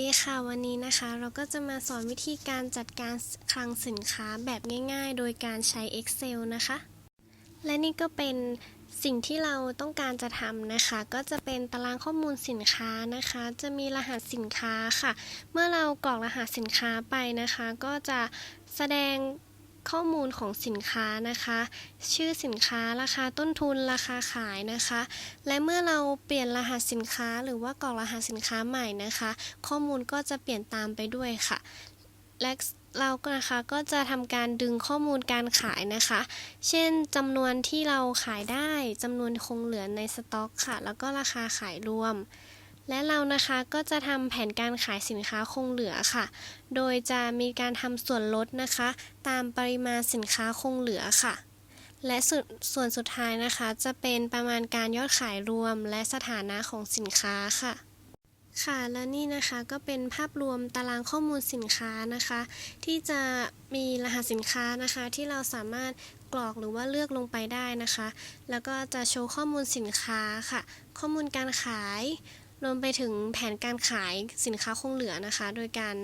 ดีค่ะวันนี้นะคะ เราก็จะมาสอนวิธีการจัดการคลังสินค้าแบบง่าย ๆ โดยการใช้ Excel นะคะ และนี่ก็เป็นสิ่งที่เราต้องการจะทำนะคะ ก็จะเป็นตารางข้อมูลสินค้านะคะ จะมีรหัสสินค้าค่ะ เมื่อเรากรอกรหัสสินค้าไปนะคะ ก็จะแสดง ข้อมูลของสินค้านะคะ ชื่อสินค้าราคาต้นทุนราคาขายนะคะ และเมื่อเราเปลี่ยนรหัสสินค้า หรือว่ากรอกรหัสสินค้าใหม่นะคะ ข้อมูลก็จะเปลี่ยนตามไปด้วยค่ะ และเราก็นะคะก็จะทำการดึงข้อมูลการขายนะคะ เช่นจำนวนที่เราขายได้จำนวนคงเหลือในสต็อกค่ะ แล้วก็ราคาขายรวม และเรานะคะก็จะทำแผนการขายสินค้าคงเหลือค่ะ โดยจะมีการทำส่วนลดนะคะ ตามปริมาณสินค้าคงเหลือค่ะ และส่วนส่วนสุดท้ายนะคะ จะเป็นประมาณการยอดขายรวมและสถานะของสินค้าค่ะค่ะและนี่นะคะก็เป็นภาพรวมตารางข้อมูลสินค้านะคะ ที่จะมีรหัสสินค้านะคะ ที่เราสามารถกรอกหรือว่าเลือกลงไปได้นะคะ แล้วก็จะโชว์ข้อมูลสินค้าค่ะ ข้อมูลการขาย รวมไปถึงแผนการขายสินค้าคงเหลือนะคะ โดยการ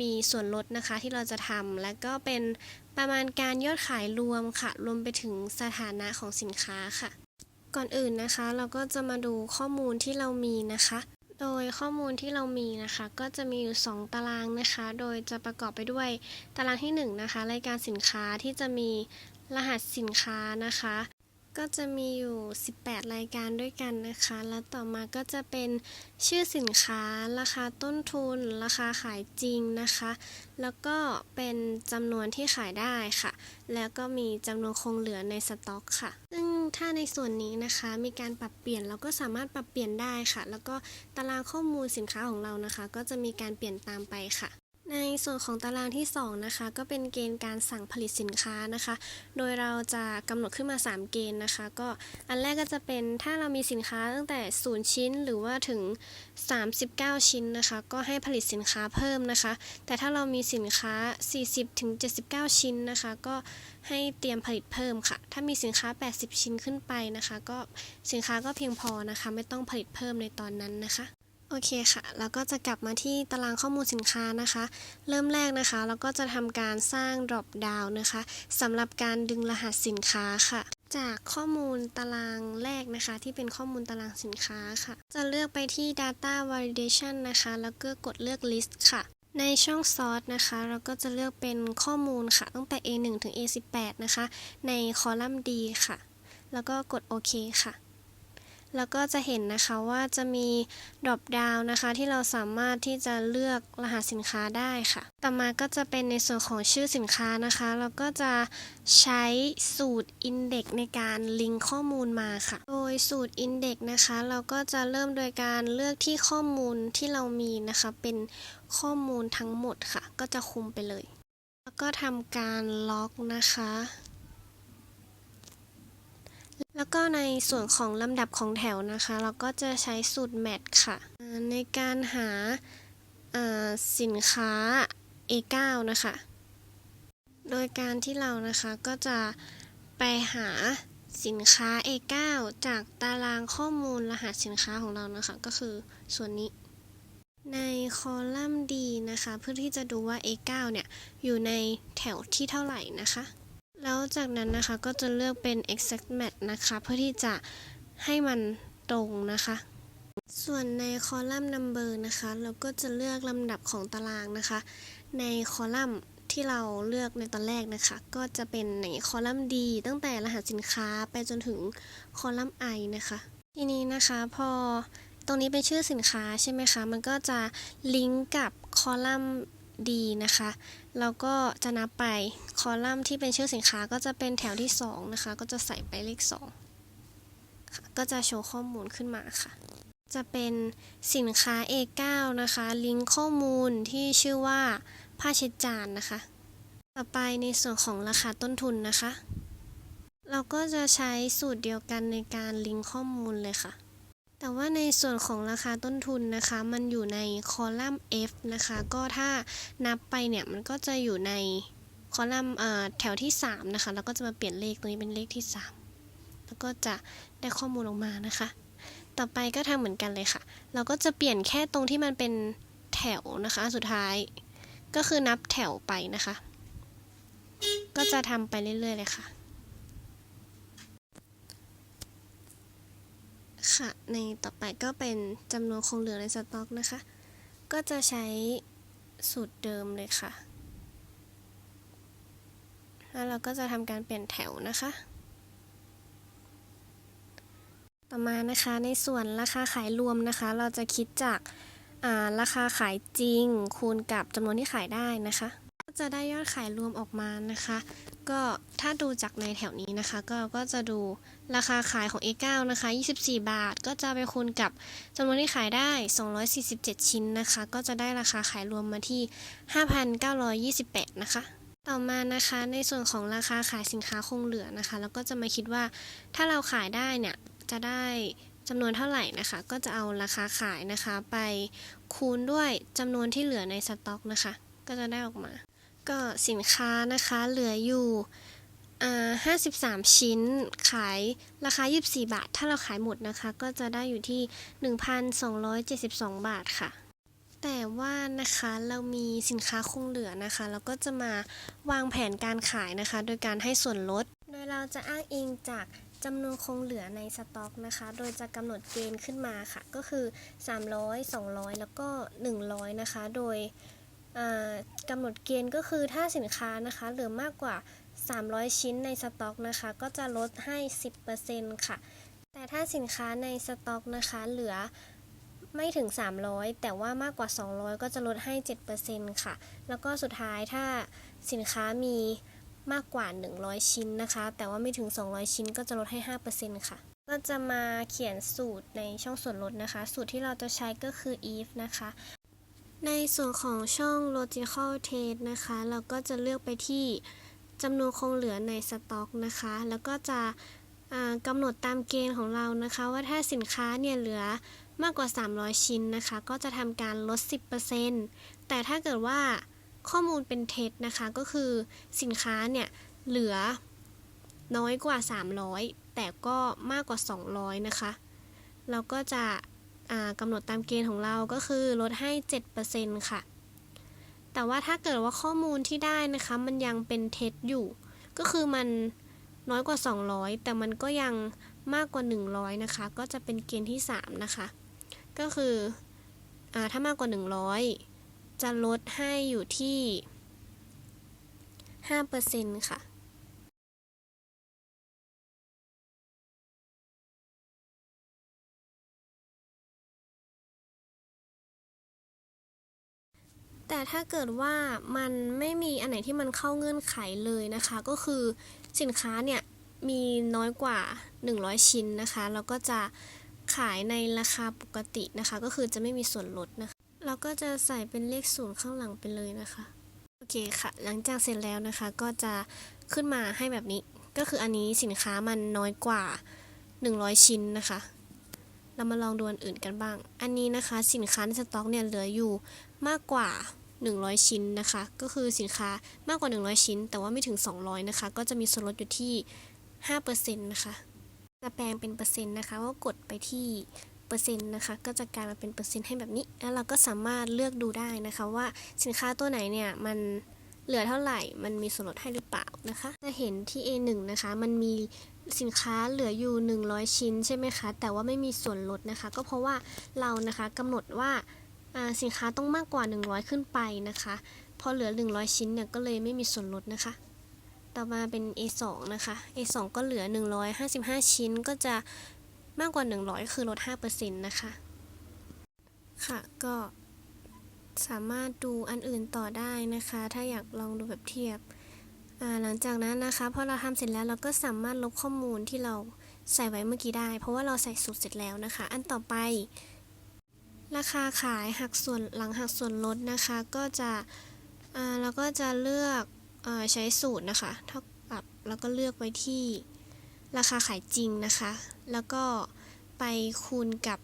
มีส่วนลดนะคะที่เราจะทำและก็เป็นประมาณการยอดขายรวมค่ะ รวมไปถึงสถานะของสินค้าค่ะ ก่อนอื่นนะคะ เราก็จะมาดูข้อมูลที่เรามีนะคะ โดยข้อมูลที่เรามีนะคะ ก็จะมีอยู่ 2 ตารางนะคะ โดยจะประกอบไปด้วยตารางที่1นะคะรายการสินค้าที่จะมีรหัสสินค้านะคะ ก็จะมีอยู่ 18 รายการด้วยกันนะคะ แล้วต่อมาก็จะเป็นชื่อสินค้า ราคาต้นทุน ราคาขายจริงนะคะ แล้วก็เป็นจำนวนที่ขายได้ค่ะ แล้วก็มีจำนวนคงเหลือในสต็อกค่ะ ซึ่งถ้าในส่วนนี้นะคะมีการปรับเปลี่ยนเราก็สามารถปรับเปลี่ยนได้ค่ะ แล้วก็ตารางข้อมูลสินค้าของเรานะคะ ก็จะมีการเปลี่ยนตามไปค่ะ ในส่วนของตารางที่ 2 นะคะ ก็เป็นเกณฑ์การสั่งผลิตสินค้านะคะ โดยเราจะกำหนดขึ้นมา 3 เกณฑ์นะคะ ก็อันแรกก็จะเป็นถ้าเรามีสินค้าตั้งแต่ 0 ชิ้นหรือว่าถึง 39 ชิ้นนะคะ ก็ให้ผลิตสินค้าเพิ่มนะคะ แต่ถ้าเรามีสินค้า 40ถึง79 ชิ้นนะคะ ก็ให้เตรียมผลิตเพิ่มค่ะ ถ้ามีสินค้า 80 ชิ้นขึ้นไปนะคะ ก็สินค้าก็เพียงพอนะคะ ไม่ต้องผลิตเพิ่มในตอนนั้นนะคะ โอเคค่ะ แล้วก็จะกลับมาที่ตารางข้อมูลสินค้านะคะ เริ่มแรกนะคะเราก็จะทำการสร้าง drop down นะคะสำหรับการดึงรหัสสินค้าค่ะ จากข้อมูลตารางแรกนะคะ ที่เป็นข้อมูลตารางสินค้าค่ะ จะเลือกไปที่ data validation นะคะ แล้วก็กดเลือก list ค่ะ ในช่อง sort นะคะ เราก็จะเลือกเป็นข้อมูลค่ะ ตั้งแต่ A1 ถึง A18 นะคะ ในคอลัมน์ D ค่ะ แล้วก็กดโอเคค่ะ แล้วก็จะเห็นนะคะว่าจะมี drop down นะคะ ที่เราสามารถที่จะเลือกรหัสสินค้าได้ค่ะ ต่อมาก็จะเป็นในส่วนของชื่อสินค้านะคะ เราก็จะใช้สูตร index ในการลิงก์ข้อมูลมาค่ะ โดยสูตร index นะคะ เราก็จะเริ่มโดยการเลือกที่ข้อมูลที่เรามีนะคะ เป็นข้อมูลทั้งหมดค่ะ ก็จะคุมไปเลย แล้วก็ทำการล็อกนะคะ ก็ในส่วนของลำดับของแถวนะคะ เราก็จะใช้สูตร match ค่ะ ในการหาาสินค้า A9 นะคะ โดยการที่เรานะคะก็จะไปหาสินค้า A9 จากตารางข้อมูลรหัสสินค้าของเรานะคะ ก็คือส่วนนี้ ในคอลัมน์ D นะคะ เพื่อที่จะดูว่า A9 เนี่ย อยู่ในแถวที่เท่าไหร่นะคะ แล้วจากนั้นนะคะก็จะเลือกเป็น exact match นะคะ เพื่อที่จะให้มันตรงนะคะ ส่วนในคอลัมน์ number นะคะ เราก็จะเลือกลำดับของตารางนะคะ ในคอลัมน์ที่เราเลือกในตอนแรกนะคะ ก็จะเป็นในคอลัมน์ D ตั้งแต่รหัสสินค้าไปจนถึงคอลัมน์ I นะคะ ทีนี้นะคะพอตรงนี้เป็นชื่อสินค้าใช่ไหมคะ มันก็จะลิงก์กับคอลัมน์ D นะคะเราก็จะนับไปคอลัมน์ที่เป็นชื่อสินค้าก็จะเป็นแถวที่ 2 นะคะ ก็จะใส่ไปเลข2ก็จะโชว์ข้อมูลขึ้นมาค่ะ จะเป็นสินค้า A9 นะคะ ลิงก์ข้อมูลที่ชื่อว่าผ้าเช็ดจานนะคะ ต่อไปในส่วนของราคาต้นทุนนะคะ เราก็จะใช้สูตรเดียวกันในการลิงก์ข้อมูลเลยค่ะ แต่ว่าในส่วนของราคาต้นทุนนะคะ มันอยู่ในคอลัมน์ F นะคะ ก็ถ้านับไปเนี่ยมันก็จะอยู่ในคอลัมน์แถวที่ 3 นะคะ แล้วก็จะมาเปลี่ยนเลขตรงนี้เป็นเลขที่ 3 แล้วก็จะได้ข้อมูลออกมานะคะ ต่อไปก็ทำเหมือนกันเลยค่ะ เราก็จะเปลี่ยนแค่ตรงที่มันเป็นแถถวนะคะ สุดท้าย ก็คือนับแถวไปนะคะ ก็จะทำไปเรื่อยๆเลยค่ะ ค่ะ ในต่อไปก็เป็นจำนวนคงเหลือในสต็อกนะคะ ก็จะใช้สูตรเดิมเลยค่ะ แล้วเราก็จะทำการเปลี่ยนแถวนะคะ ต่อมานะคะในส่วนราคาขายรวมนะคะ เราจะคิดจาการาคาขายจริงคูณกับจำนวนที่ขายได้นะคะ จะได้ยอดขายรวมออกมานะคะ ก็ถ้าดูจากในแถวนี้นะคะ ก็ก็จะดูราคาขายของ A9 นะคะ 24 บาท ก็จะไปคูณกับจำนวนที่ขายได้ 247 ชิ้นนะคะ ก็จะได้ราคาขายรวมมาที่ 5,928 นะคะ ต่อมานะคะในส่วนของราคาขายสินค้าคงเหลือนะคะ แล้วก็จะมาคิดว่าถ้าเราขายได้เนี่ย จะได้จำนวนเท่าไหร่นะคะ ก็จะเอาราคาขายนะคะ ไปคูณด้วยจำนวนที่เหลือในสต็อกนะคะ ก็จะได้ออกมา ก็สินค้านะคะเหลืออยู่อ่า53ชิ้นขายราคา 24 บาท ถ้าเราขายหมดนะคะ ก็จะได้อยู่ที่ 1,272 บาทค่ะ แต่ว่านะคะเรามีสินค้าคงเหลือนะคะเราก็จะมาวางแผนการขายนะคะ โดยการให้ส่วนลด โดยเราจะอ้างอิงจากจำนวนคงเหลือในสต็อกนะคะ โดยจะกำหนดเกณฑ์ขึ้นมาค่ะ ก็คือ 300 200 แล้วก็ 100 นะคะ โดย กำหนดเกณฑ์ก็คือถ้าสินค้านะคะเหลือมากกว่า 300 ชิ้นในสต็อกนะคะ ก็จะลดให้ 10%ค่ะ แต่ถ้าสินค้าในสต็อกนะคะเหลือไม่ถึง 300 แต่ว่ามากกว่า 200 ก็จะลดให้ 7%ค่ะ แล้วก็สุดท้ายถ้าสินค้ามีมากกว่า 100 ชิ้นนะคะ แต่ว่าไม่ถึง 200 ชิ้นก็จะลดให้ 5%ค่ะ ก็จะมาเขียนสูตรในช่องส่วนลดนะคะ สูตรที่เราจะใช้ก็คือ if นะคะ ในส่วนของช่อง logical trade นะคะ เราก็จะเลือกไปที่จำนวนคงเหลือในสต็อกนะคะ แล้วก็จะกำหนดตามเกณฑ์ของเรานะคะ ว่าถ้าสินค้าเนี่ยเหลือมากกว่า 300 ชิ้นนะคะ ก็จะทำการลด 10%แต่ถ้าเกิดว่าข้อมูลเป็นเท็จนะคะ ก็คือสินค้าเนี่ยเหลือน้อยกว่า 300 แต่ก็มากกว่า 200 นะคะ เราก็จะ กำหนดตามเกณฑ์ของเราก็คือลดให้ 7%ค่ะ แต่ว่าถ้าเกิดว่าข้อมูลที่ได้นะคะ มันยังเป็นเท็จอยู่ ก็คือมันน้อยกว่า 200 แต่มันก็ยังมากกว่า 100 นะคะ ก็จะเป็นเกณฑ์ที่ 3 นะคะ ก็คืออถ้ามากกว่า 100 จะลดให้อยู่ที่ 5%ค่ะ แต่ถ้าเกิดว่ามันไม่มีอันไหนที่มันเข้าเงื่อนไขเลยนะคะ ก็คือสินค้าเนี่ยมีน้อยกว่า 100 ชิ้นนะคะเราก็จะขายในราคาปกตินะคะ ก็คือจะไม่มีส่วนลดนะคะเราก็จะใส่เป็นเลขศูนย์ข้างหลังไปเลยนะคะ โอเคค่ะ หลังจากเสร็จแล้วนะคะ ก็จะขึ้นมาให้แบบนี้ ก็คืออันนี้สินค้ามันน้อยกว่า 100 ชิ้นนะคะ เรามาลองดูอันอื่นกันบ้าง อันนี้นะคะ สินค้าในสต็อกเนี่ยเหลืออยู่มากกว่า 100 ชิ้นนะคะ ก็คือสินค้ามากกว่า 100 ชิ้น แต่ว่าไม่ถึง 200 นะคะ ก็จะมีส่วนลดอยู่ที่ 5%นะคะจะแปลงเป็นเปอร์เซ็นต์นะคะว่ากดไปที่เปอร์เซ็นต์นะคะก็จะกลายมาเป็นเปอร์เซ็นต์ให้แบบนี้ แล้วเราก็สามารถเลือกดูได้นะคะว่าสินค้าตัวไหนเนี่ยมันเหลือเท่าไหร่ มันมีส่วนลดให้หรือเปล่านะคะ จะเห็นที่ A1 นะคะ มันมีสินค้าเหลืออยู่ 100 ชิ้นใช่ไหมคะ แต่ว่าไม่มีส่วนลดนะคะ ก็เพราะว่าเรานะคะกำหนดว่า สินค้าต้องมากกว่า 100 ขึ้นไปนะคะ พอเหลือ 100 ชิ้นเนี่ยก็เลยไม่มีส่วนลดนะคะ ต่อมาเป็น A2 นะคะ A2 ก็เหลือ 155 ชิ้นก็จะมากกว่า 100 คือลด 5%นะคะ ค่ะก็สามารถดูอันอื่นต่อได้นะคะ ถ้าอยากลองดูแบบเทียบ หลังจากนั้นนะคะพอเราทำเสร็จแล้วเราก็สามารถลบข้อมูลที่เราใส่ไว้เมื่อกี้ได้ เพราะว่าเราใส่สูตรเสร็จแล้วนะคะ อันต่อไป ราคาขายหักส่วนหลังหักส่วนลดนะคะก็จะเราก็จะเลือกอใช้สูตรนะคะเท่ากับแล้วก็เลือกไว้ที่ราคาขายจริงนะคะ แล้วก็ไปคูณกับ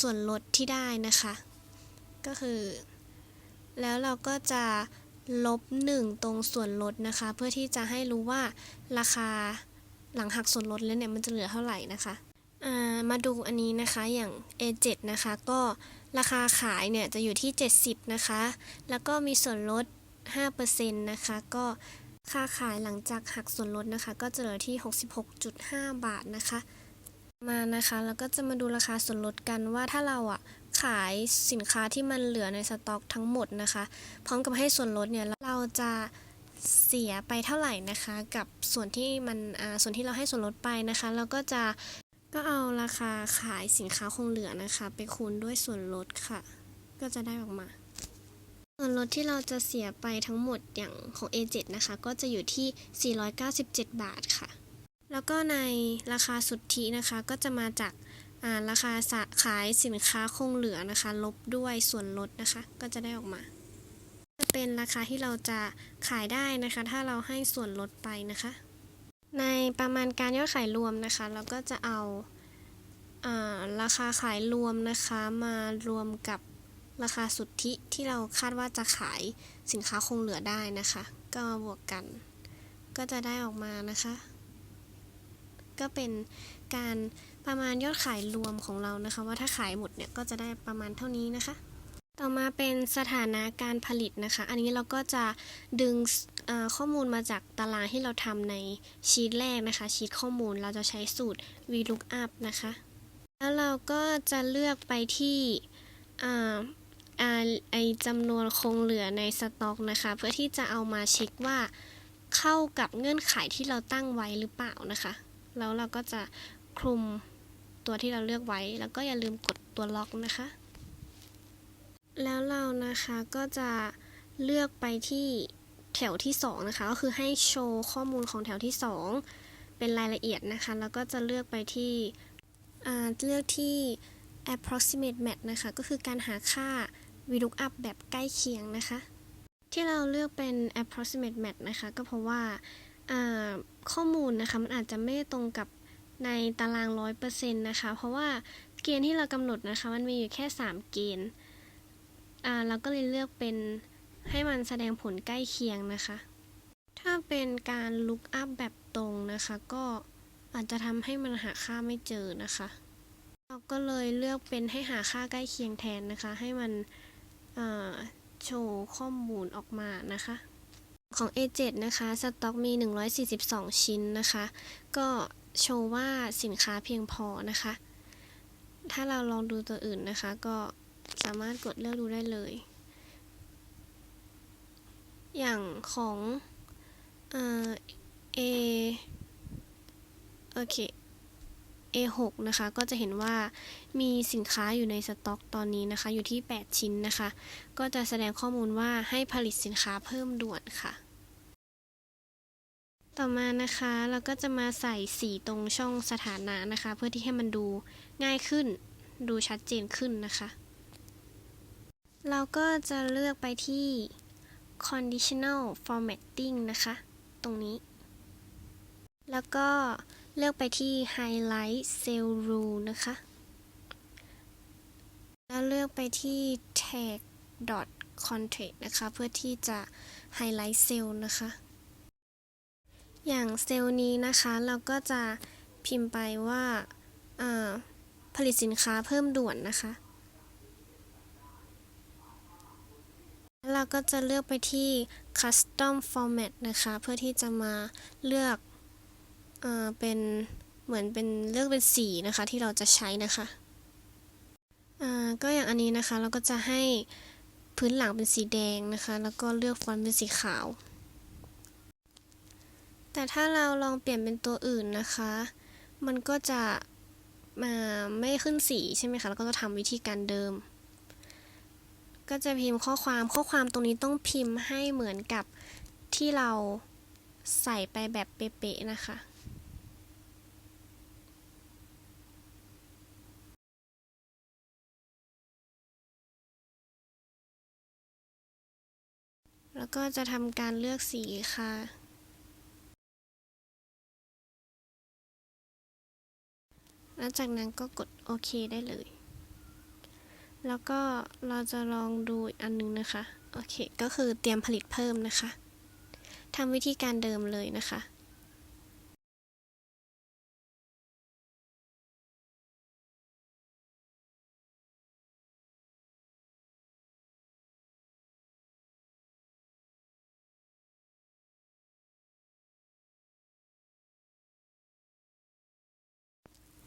ส่วนลดที่ได้นะคะ ก็คือ แล้วเราก็จะลบ 1 ตรงส่วนลดนะคะ เพื่อที่จะให้รู้ว่าราคาหลังหักส่วนลดแล้วเนี่ยมันจะเหลือเท่าไหร่นะคะามาดูอันนี้นะคะอย่าง A7 นะคะก็ ราคาขายเนี่ยจะอยู่ที่ 70 นะคะ แล้วก็มีส่วนลด 5%นะคะ ก็ค่าขายหลังจากหักส่วนลดนะคะ ก็จะเหลือที่ 66.5 บาทนะคะ มานะคะ แล้วก็จะมาดูราคาส่วนลดกันว่าถ้าเราอะขายสินค้าที่มันเหลือในสต็อกทั้งหมดนะคะ พร้อมกับให้ส่วนลดเนี่ยเราจะเสียไปเท่าไหร่นะคะ กับส่วนที่มันอ่าส่วนที่เราให้ส่วนลดไปนะคะ เราก็จะ ก็เอาราคาขายสินค้าคงเหลือนะคะ ไปคูณด้วยส่วนลดค่ะ ก็จะได้ออกมา ส่วนลดที่เราจะเสียไปทั้งหมดอย่างของ A7 นะคะ ก็จะอยู่ที่ 497 บาทค่ะ แล้วก็ในราคาสุทธินะคะ ก็จะมาจาการาคาขายสินค้าคงเหลือนะคะ ลบด้วยส่วนลดนะคะ ก็จะได้ออกมา จะเป็นราคาที่เราจะขายได้นะคะ ถ้าเราให้ส่วนลดไปนะคะ ในประมาณการยอดขายรวมนะคะ เราก็จะเอาราคาขายรวมนะคะมารวมกับราคาสุทธิที่เราคาดว่าจะขายสินค้าคงเหลือได้นะคะ ก็มาบวกกัน ก็จะได้ออกมานะคะ ก็เป็นการประมาณยอดขายรวมของเรานะคะ ว่าถ้าขายหมดเนี่ยก็จะได้ประมาณเท่านี้นะคะ ต่อมาเป็นสถานะการผลิตนะคะ อันนี้เราก็จะดึงข้อมูลมาจากตารางที่เราทำในชีตแรกนะคะ ชีตข้อมูลเราจะใช้สูตร VLOOKUP นะคะ แล้วเราก็จะเลือกไปที่ไอจำนวนคงเหลือในสต็อกนะคะ เพื่อที่จะเอามาเช็คว่าเข้ากับเงื่อนไขที่เราตั้งไว้หรือเปล่านะคะ แล้วเราก็จะคลุมตัวที่เราเลือกไว้ แล้วก็อย่าลืมกดตัวล็อกนะคะ แล้วเรานะคะก็จะเลือกไปที่แถวที่2นะคะก็คือให้โชว์ข้อมูลของแถวที่ 2 เป็นรายละเอียดนะคะ แล้วก็จะเลือกไปที่เลือกที่ approximate match นะคะ ก็คือการหาค่า VLOOKUP แบบใกล้เคียงนะคะ ที่เราเลือกเป็น approximate match นะคะ ก็เพราะว่าอ่าข้อมูลนะคะ มันอาจจะไม่ตรงกับในตาราง 100%นะคะ เพราะว่าเกณฑ์ที่เรากำหนดนะคะ มันมีอยู่แค่ 3 เกณฑ์ อ่าเราก็เลยเลือกเป็นให้มันแสดงผลใกล้เคียงนะคะ ถ้าเป็นการ look up แบบตรงนะคะ ก็อาจจะทำให้มันหาค่าไม่เจอนะคะ เราก็เลยเลือกเป็นให้หาค่าใกล้เคียงแทนนะคะ ให้มันโชว์ข้อมูลออกมานะคะ ของ A7 นะคะ สต็อกมี 142 ชิ้นนะคะ ก็โชว์ว่าสินค้าเพียงพอนะคะ ถ้าเราลองดูตัวอื่นนะคะ ก็ สามารถกดเลือกดูได้เลย อย่างของเอ่อ A โอเค A6 นะคะ ก็จะเห็นว่ามีสินค้าอยู่ในสต็อกตอนนี้นะคะ อยู่ที่ 8 ชิ้นนะคะ ก็จะแสดงข้อมูลว่าให้ผลิตสินค้าเพิ่มด่วนค่ะ ต่อมานะคะ เราก็จะมาใส่สีตรงช่องสถานะนะคะ เพื่อที่ให้มันดูง่ายขึ้น ดูชัดเจนขึ้นนะคะ เราก็จะเลือกไปที่ conditional formatting นะคะ ตรงนี้ แล้วก็เลือกไปที่ highlight cell rule นะคะ แล้วเลือกไปที่ tag dot context นะคะ เพื่อที่จะ highlight เซลล์นะคะ อย่างเซลล์นี้นะคะเราก็จะพิมพ์ไปว่าอ่าผลิตสินค้าเพิ่มด่วนนะคะ แล้ว เราก็จะเลือกไปที่ custom format นะคะ เพื่อที่จะมาเลือกเออเป็นเหมือนเป็นเลือกเป็นสีนะคะที่เราจะใช้นะคะอ่าก็อย่างอันนี้นะคะเราก็จะให้พื้นหลังเป็นสีแดงนะคะ แล้วก็เลือกฟอนต์เป็นสีขาว แต่ถ้าเราลองเปลี่ยนเป็นตัวอื่นนะคะ มันก็จะมาไม่ขึ้นสีใช่ไหมคะ แล้วก็จะทำวิธีการเดิม ก็จะพิมพ์ข้อความข้อความตรงนี้ต้องพิมพ์ให้เหมือนกับที่เราใส่ไปแบบเป๊ะๆนะคะแล้วก็จะทำการเลือกสีค่ะ แล้วจากนั้นก็กดโอเคได้เลย แล้วก็เราจะลองดูอันนึงนะคะ โอเค ก็คือเตรียมผลิตเพิ่มนะคะทำวิธีการเดิมเลยนะคะ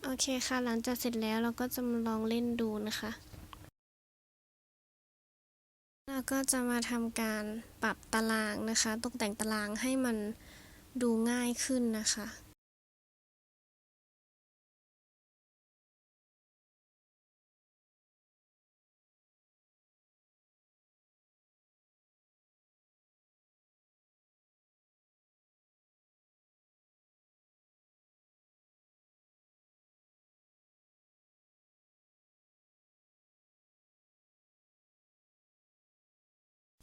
โอเคค่ะ หลังจากเสร็จแล้วเราก็จะมาลองเล่นดูนะคะ เราก็จะมาทำการปรับตารางนะคะ ตกแต่งตารางให้มันดูง่ายขึ้นนะคะ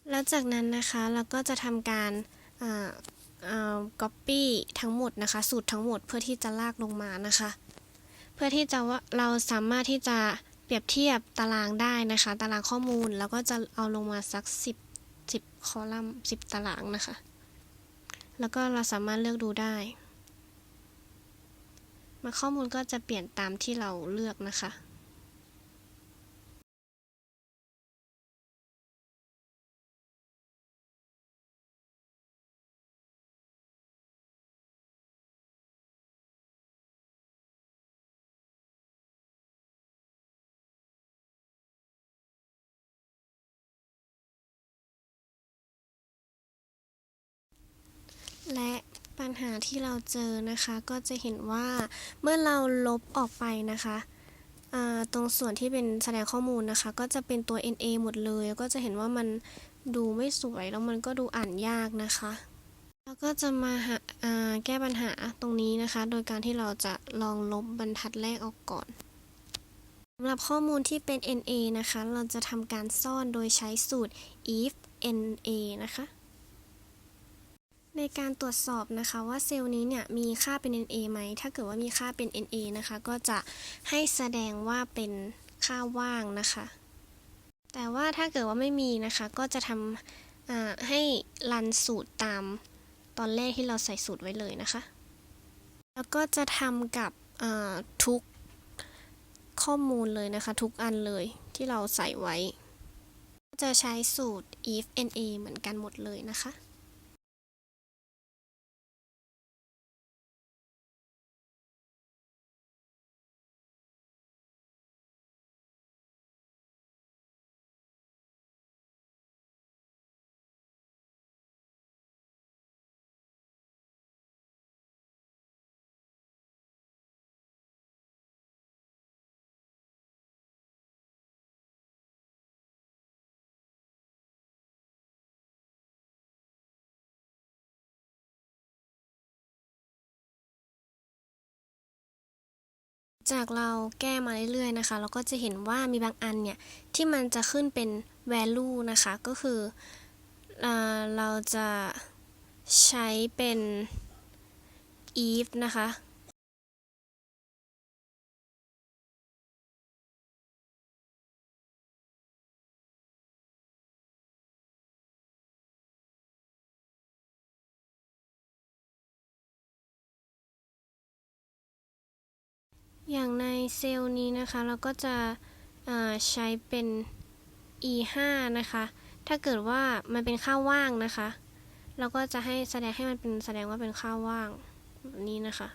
แล้วจากนั้นนะคะเราก็จะทำการอ่าอ่า copy ทั้งหมดนะคะ สูตรทั้งหมดเพื่อที่จะลากลงมานะคะ เพื่อที่จะว่าเราสามารถที่จะเปรียบเทียบตารางได้นะคะ ตารางข้อมูลแล้วก็จะเอาลงมาสัก 10 10 คอลัมน์10 ตารางนะคะ แล้วก็เราสามารถเลือกดูได้ มาข้อมูลก็จะเปลี่ยนตามที่เราเลือกนะคะ และปัญหาที่เราเจอนะคะก็จะเห็นว่าเมื่อเราลบออกไปนะคะตรงส่วนที่เป็นแสดงข้อมูลนะคะ ก็จะเป็นตัว NA หมดเลย ก็จะเห็นว่ามันดูไม่สวยแล้วมันก็ดูอ่านยากนะคะ แล้วก็จะมาหาแก้ปัญหาตรงนี้นะคะ โดยการที่เราจะลองลบบรรทัดแรกออกก่อนสำหรับข้อมูลที่เป็น NA นะคะ เราจะทำการซ่อนโดยใช้สูตร if NA นะคะ ในการตรวจสอบนะคะว่าเซลล์นี้เนี่ยมีค่าเป็น NA ไหม ถ้าเกิดว่ามีค่าเป็น NA นะคะ ก็จะให้แสดงว่าเป็นค่าว่างนะคะ แต่ว่าถ้าเกิดว่าไม่มีนะคะ ก็จะทำให้รันสูตรตามตอนแรกที่เราใส่สูตรไว้เลยนะคะ แล้วก็จะทำกับทุกข้อมูลเลยนะคะ ทุกอันเลยที่เราใส่ไว้ จะใช้สูตร if NA เหมือนกันหมดเลยนะคะ จากเราแก้มาเรื่อยๆนะคะ เราก็จะเห็นว่ามีบางอันเนี่ย ที่มันจะขึ้นเป็น value นะคะ ก็คืออเราจะใช้เป็น if นะคะ อย่างในเซลล์นี้นะคะ เราก็จะใช้เป็น e 5 นะคะ ถ้าเกิดว่ามันเป็นค่าว่างนะคะ เราก็จะให้แสดงให้มันเป็นแสดงว่าเป็นค่าว่างแบบนี้นะคะ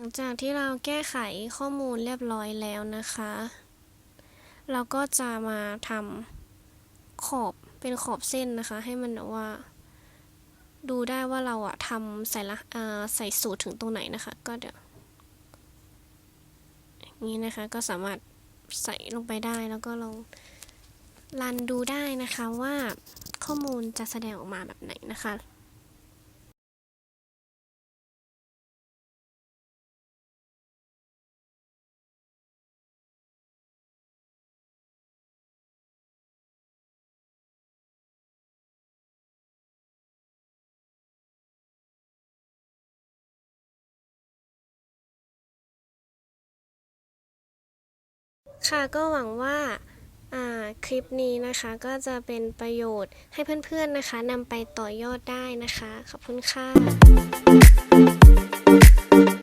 หลังจากที่เราแก้ไขข้อมูลเรียบร้อยแล้วนะคะ เราก็จะมาทำขอบเป็นขอบเส้นนะคะ ให้มันว่า ดูได้ว่าเราอะทำใส่ละอ่อใส่สูตรถึงตรงไหนนะคะ ก็เดี๋ยวนี้นะคะก็สามารถใส่ลงไปได้แล้วก็ลองรันดูได้นะคะว่าข้อมูลจะแสดงออกมาแบบไหนนะคะ ค่ะก็หวังว่าอ่าคลิปนี้นะคะก็จะเป็นประโยชน์ให้เพื่อนๆนะคะนำไปต่อยอดได้นะคะ ขอบคุณค่ะ